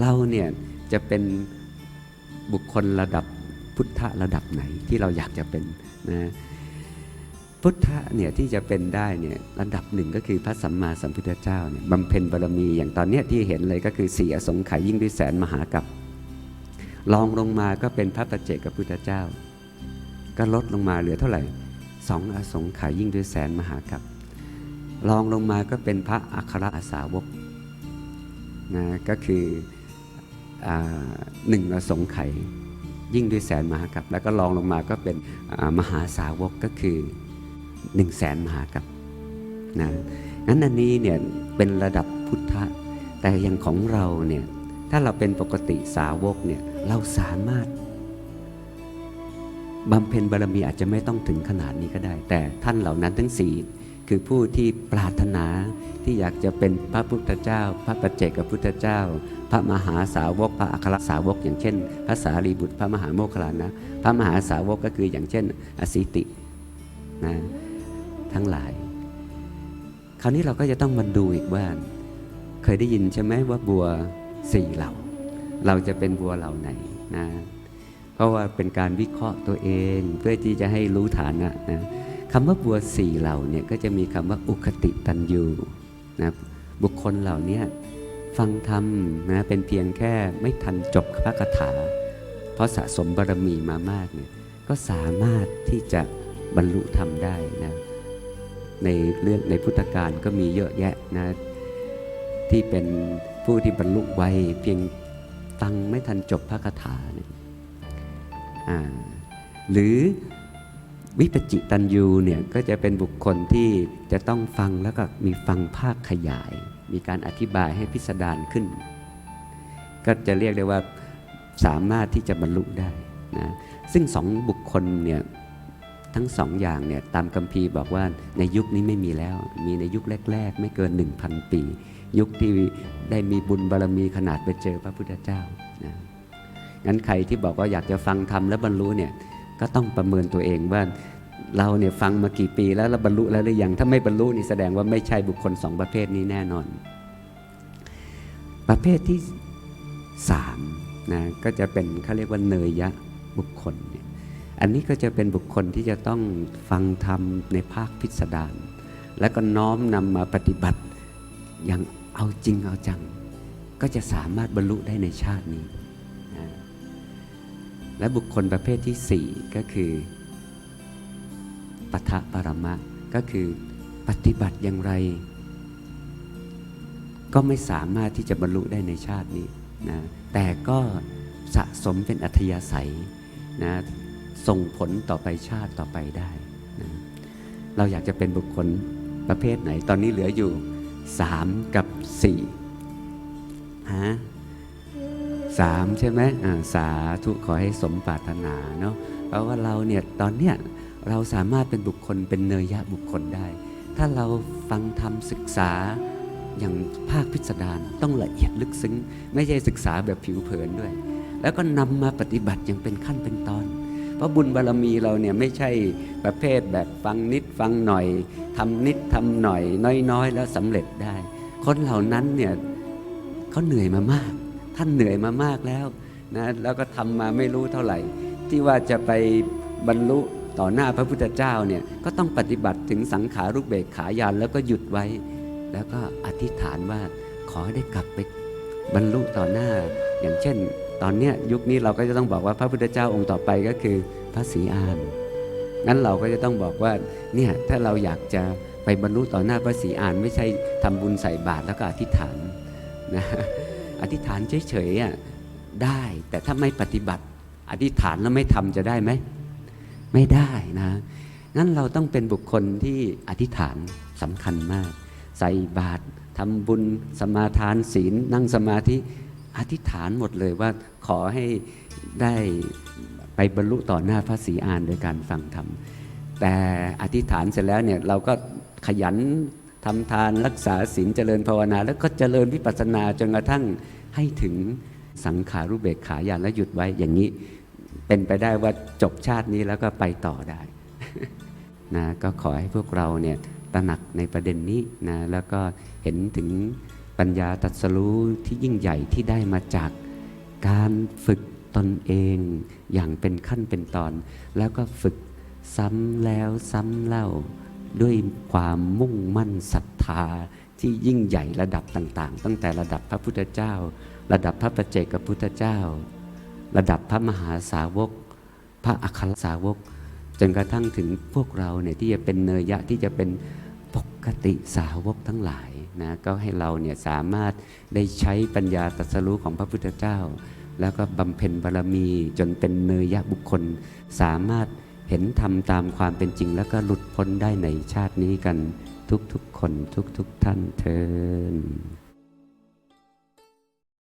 เราเนี่ยจะเป็นบุคคลระดับพุทธะระดับไหนที่เราอยากจะเป็นนะพุทธะเนี่ยที่จะเป็นได้เนี่ยระดับหนึ่งก็คือพระสัมมาสัมพุทธเจ้าเนี่ยบำเพ็ญบารมีอย่างตอนเนี้ยที่เห็นเลยก็คือสี่อสงไขยยิ่งด้วยแสนมหากับลองลงมาก็เป็นพระปัจเจกพุทธเจ้า ก็ลดลงมาเหลือเท่าไหร่สองอสงไขยยิ่งด้วยแสนมหากับลองลงมาก็เป็นพระอัครอาสาวกนะก็คือ หนึ่งอสงไขยยิ่งด้วยแสนมหากับ แล้วก็ลองลงมาก็เป็นมหาสาวกก็คือหนึ่งแสนมหากับนะงั้นอันนี้เนี่ยเป็นระดับพุทธะ แต่อย่างของเราเนี่ยถ้าเราเป็นปกติสาวกเนี่ยเราสามารถบำเพ็ญบารมีอาจจะไม่ต้องถึงขนาดนี้ก็ได้ แต่ท่านเหล่านั้นทั้งสี่ คือผู้ที่ปรารถนาที่อยากจะเป็นพระพุทธเจ้า พระปัจเจกพุทธเจ้า พระมหาสาวก พระอัครสาวก อย่างเช่นพระสารีบุตร พระมหาโมคคัลลานะ พระมหาสาวกก็คืออย่างเช่น อสิตินะทั้งหลาย คราวนี้เราก็จะต้องมาดูอีกว่า เคยได้ยินใช่ไหมว่าบัวสี่เหล่า เราจะเป็นบัวเหล่าไหนนะเพราะว่าเป็นการวิเคราะห์ตัวเองเพื่อที่จะให้รู้ฐานะนะ คำว่าบัวสี่เหล่าเนี่ยก็จะมีคำว่าอุคติตันยูนะบุคคลเหล่านี้ฟังธรรมนะเป็นเพียงแค่ไม่ทันจบพระคาถา เพราะสะสมบารมีมามากเนี่ยก็สามารถที่จะบรรลุธรรมได้นะในเรื่องในพุทธการก็มีเยอะแยะนะที่เป็นผู้ที่บรรลุไวเพียงฟังไม่ทันจบพระคาถาเนี่ยอ่าหรือ วิปจิตันยูเนี่ยก็จะเป็นบุคคลที่จะต้องฟังแล้วก็มีฟังภาคขยาย มีการอธิบายให้พิสดารขึ้น ก็จะเรียกได้ว่าสามารถที่จะบรรลุได้นะซึ่งสองบุคคลเนี่ยทั้งสองอย่างเนี่ยตามคัมภีร์บอกว่าในยุคนี้ไม่มีแล้ว มีในยุคแรก ๆ ไม่เกิน 1,000 ปี ยุคที่ได้มีบุญบารมีขนาดไปเจอพระพุทธเจ้านะงั้นใครที่บอกว่าอยากจะฟังธรรมและบรรลุเนี่ย ก็ต้องประเมินตัวเองว่าเราเนี่ยฟังมากี่ปีแล้วเราบรรลุแล้วหรือยังถ้าไม่บรรลุนี่แสดงว่าไม่ใช่บุคคลสองประเภทนี้แน่นอน ประเภทที่สามนะก็จะเป็นเขาเรียกว่าเนยยะบุคคลเนี่ยอันนี้ก็จะเป็นบุคคลที่จะต้องฟังธรรมในภาคพิสดารแล้วก็น้อมนำมาปฏิบัติอย่างเอาจริงเอาจัง ก็จะสามารถบรรลุได้ในชาตินี้ และบุคคลประเภทที่สี่ก็คือปัทะปรมะ ก็คือปฏิบัติอย่างไร ก็ไม่สามารถที่จะบรรลุได้ในชาตินี้นะแต่ก็สะสมเป็นอัธยาศัยนะส่งผลต่อไปชาติต่อไปได้นะเราอยากจะเป็นบุคคลประเภทไหน ตอนนี้เหลืออยู่สามกับสี่ฮะ สามใช่ไหมสาธุขอให้สมปรารถนาเนาะเพราะว่าเราเนี่ยตอนเนี้ยเราสามารถเป็นบุคคลเป็นเนยยะบุคคลได้ ถ้าเราฟังธรรมศึกษาอย่างภาคพิสดารต้องละเอียดลึกซึ้ง ไม่ใช่ศึกษาแบบผิวเผินด้วย แล้วก็นำมาปฏิบัติอย่างเป็นขั้นเป็นตอน เพราะบุญบารรมีเราเนี่ยไม่ใช่ประเภทแบบฟังนิดฟังหน่อยทำนิดทำหน่อย น้อยๆ แล้วสำเร็จได้ คนเหล่านั้นเนี่ยเขาเหนื่อยมามาก ท่านเหนื่อยมามากแล้วนะแล้วก็ทำมาไม่รู้เท่าไหร่ ที่ว่าจะไปบรรลุต่อหน้าพระพุทธเจ้าเนี่ยก็ต้องปฏิบัติถึงสังขารุเบกขายานแล้วก็หยุดไว้ แล้วก็อธิษฐานว่าขอได้กลับไปบรรลุต่อหน้า อย่างเช่น ตอนเนี้ยยุคนี้เราก็จะต้องบอกว่าพระพุทธเจ้าองค์ต่อไปก็คือพระศรีอานงั้นเราก็จะต้องบอกว่าเนี่ยถ้าเราอยากจะไปบรรลุต่อหน้าพระศรีอาน ไม่ใช่ทำบุญใส่บาตรแล้วก็อธิษฐานนะ อธิษฐานเฉยๆได้ แต่ถ้าไม่ปฏิบัติ อธิษฐานแล้วไม่ทำจะได้ไหม ไม่ได้นะงั้นเราต้องเป็นบุคคลที่อธิษฐานสำคัญมาก ใส่บาตรทำบุญสมาทานศีลนั่งสมาธิอธิษฐานหมดเลยว่าขอให้ได้ไปบรรลุต่อหน้าพระศรีอานโดยการฟังธรรมแต่อธิษฐานเสร็จแล้วเนี่ยเราก็ขยัน ทำทานรักษาศีลเจริญภาวนา แล้วก็เจริญวิปัสสนาจนกระทั่งให้ถึงสังขารุเบกขายานและหยุดไว้อย่างนี้เป็นไปได้ว่าจบชาตินี้แล้วก็ไปต่อได้นะก็ขอให้พวกเราเนี่ยตระหนักในประเด็นนี้นะแล้วก็เห็นถึงปัญญาตรัสรู้ที่ยิ่งใหญ่ที่ได้มาจากการฝึกตนเองอย่างเป็นขั้นเป็นตอน แล้วก็ฝึกซ้ำแล้วซ้ำเล่า ด้วยความมุ่งมั่นศรัทธาที่ยิ่งใหญ่ระดับต่าง ๆ ตั้งแต่ระดับพระพุทธเจ้า ระดับพระประเจกพุทธเจ้า ระดับพระมหาสาวก พระอัครสาวก จนกระทั่งถึงพวกเราเนี่ยที่จะเป็นเนยยะที่จะเป็นปกติสาวกทั้งหลายนะก็ให้เราเนี่ยสามารถได้ใช้ปัญญาตรัสรู้ของพระพุทธเจ้า แล้วก็บำเพ็ญบารมีจนเป็นเนยยะบุคคลสามารถ เห็นธรรมตามความเป็นจริง แล้วก็หลุดพ้นได้ในชาตินี้กันทุกๆคนทุกๆท่านเทอ